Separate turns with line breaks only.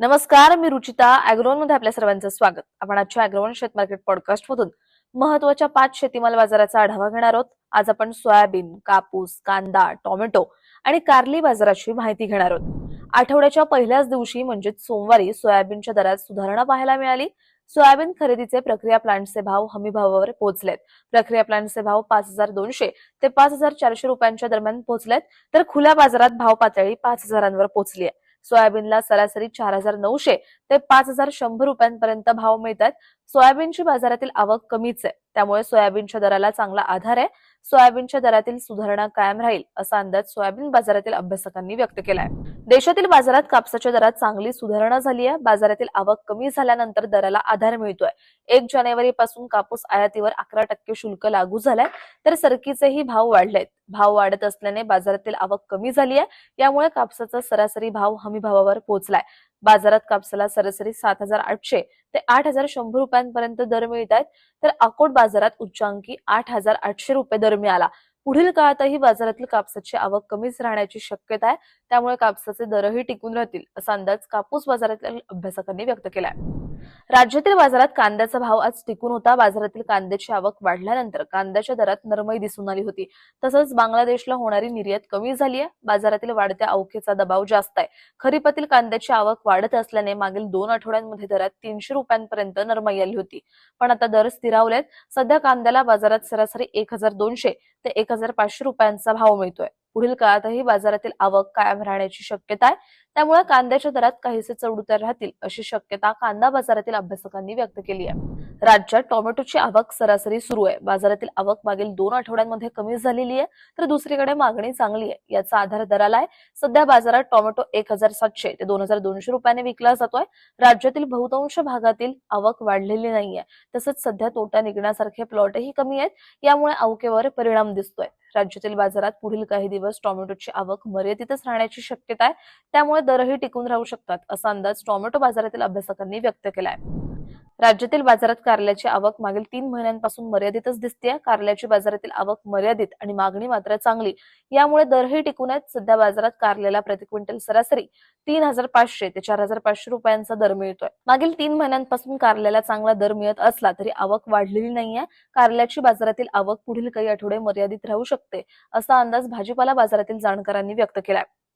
नमस्कार मी रुचिता अॅग्रोनमध्ये आपल्या सर्वांचं स्वागत. आपण आजच्या अॅग्रोवन शेत मार्केट पॉडकास्ट मधून महत्त्वाच्या पाच शेतीमाल बाजाराचा आढावा घेणार आहोत. आज आपण सोयाबीन कापूस कांदा टोमॅटो आणि कारली बाजाराची माहिती घेणार आहोत. आठवड्याच्या पहिल्याच दिवशी म्हणजे सोमवारी सोयाबीनच्या दरात सुधारणा पाहायला मिळाली. सोयाबीन खरेदीचे प्रक्रिया प्लांटचे भाव हमी भावावर पोहोचलेत. प्रक्रिया प्लांटचे भाव पाच हजार दोनशे ते पाच हजार चारशे रुपयांच्या दरम्यान पोहोचलेत. तर खुल्या बाजारात भाव पातळी पाच हजारांवर पोहोचली आहे. सोयाबीनला सरासरी चार हजार नऊशे ते पाच हजार शंभर रुपयांपर्यंत भाव मिळतात सोयाबीनची बाजारातील आवक कमीच आहे. त्यामुळे सोयाबीनच्या दराला चांगला आधार आहे. सोयाबीनच्या दरातील सुधारणा कायम राहील असा अंदाज सोयाबीन बाजारातील अभ्यासकांनी व्यक्त केलाय. देशातील बाजारात कापसाच्या दरात चांगली सुधारणा झाली आहे. बाजारातील आवक कमी झाल्यानंतर दराला आधार मिळतोय. एक जानेवारी पासून कापूस आयातीवर अकरा टक्के शुल्क लागू झालाय तर सरकीचेही भाव वाढलेत. भाव वाढत असल्याने बाजारातील आवक कमी झाली आहे. यामुळे कापसाचा सरासरी भाव हमी भावावर पोहोचलाय. बाजारात कापसाला सरासरी सात हजार आठशे ते आठ हजार शंभर रुपयांपर्यंत दर मिळत आहेत तर अकोट बाजारात उच्चांकी आठ हजार आठशे रुपये दर मिळाला. पुढील काळातही बाजारातील कापसाची आवक कमीच राहण्याची शक्यता आहे. त्यामुळे कापसाचे दरही टिकून राहतील असा अंदाज कापूस बाजारातील अभ्यासकांनी व्यक्त केलाय. राज्यातील बाजारात कांद्याचा भाव आज टिकून होता. बाजारातील कांद्याची आवक वाढल्यानंतर कांद्याच्या दरात नरमई दिसून आली होती. तसंच बांगलादेशला होणारी निर्यात कमी झाली आहे. बाजारातील वाढत्या अवखेचा दबाव जास्त आहे. खरीपातील कांद्याची आवक वाढत असल्याने मागील दोन आठवड्यांमध्ये दरात तीनशे रुपयांपर्यंत नरमई आली होती. पण आता दर स्थिरावलेत. सध्या कांद्याला बाजारात सरासरी एक हजार दोनशे ते एक हजार पाचशे रुपयांचा भाव मिळतोय. पुढील काळातही बाजारातील आवक कायम राहण्याची शक्यता आहे. त्यामुळे कांद्याच्या दरात काहीसे चढउतार राहतील अशी शक्यता कांदा बाजारातील अभ्यासकांनी व्यक्त केली आहे. राज्यात टोमॅटोची आवक सरासरी सुरू आहे. बाजारातील आवक मागील दोन आठवड्यांमध्ये कमी झालेली आहे तर दुसरीकडे मागणी चांगली आहे. याचा आधार दराला आहे. सध्या बाजारात टोमॅटो एक हजार सातशे ते दोन हजार दोनशे रुपयाने विकला जातोय. राज्यातील बहुतांश भागातील आवक वाढलेली नाहीये. तसंच सध्या तोटा निघण्यासारखे प्लॉटही कमी आहेत. यामुळे अवकेवर परिणाम दिसतोय. राज्यातील बाजारात पुढील काही दिवस टोमॅटोची आवक मर्यादितच राहण्याची शक्यता आहे. त्यामुळे दरही टिकून राहू शकतात असा अंदाज टोमॅटो बाजारातील अभ्यासकांनी व्यक्त केलाय. राज्यातील बाजारात कारल्याची आवक मागील तीन महिन्यांपासून मर्यादितच दिसते कारल्याची बाजारातील आवक मर्यादित आणि मागणी मात्र चांगली. यामुळे दरही टिकून आहेत. सध्या बाजारात कारल्याला प्रति क्विंटल सरासरी तीन हजार पाचशे ते चार हजार पाचशे रुपयांचा दर मिळतोय. मागील तीन महिन्यांपासून कारल्याला चांगला दर मिळत असला तरी आवक वाढलेली नाहीये. कारल्याची बाजारातील आवक पुढील काही आठवडे मर्यादित राहू शकते असा अंदाज भाजीपाला बाजारातील जाणकारांनी व्यक्त केलाय.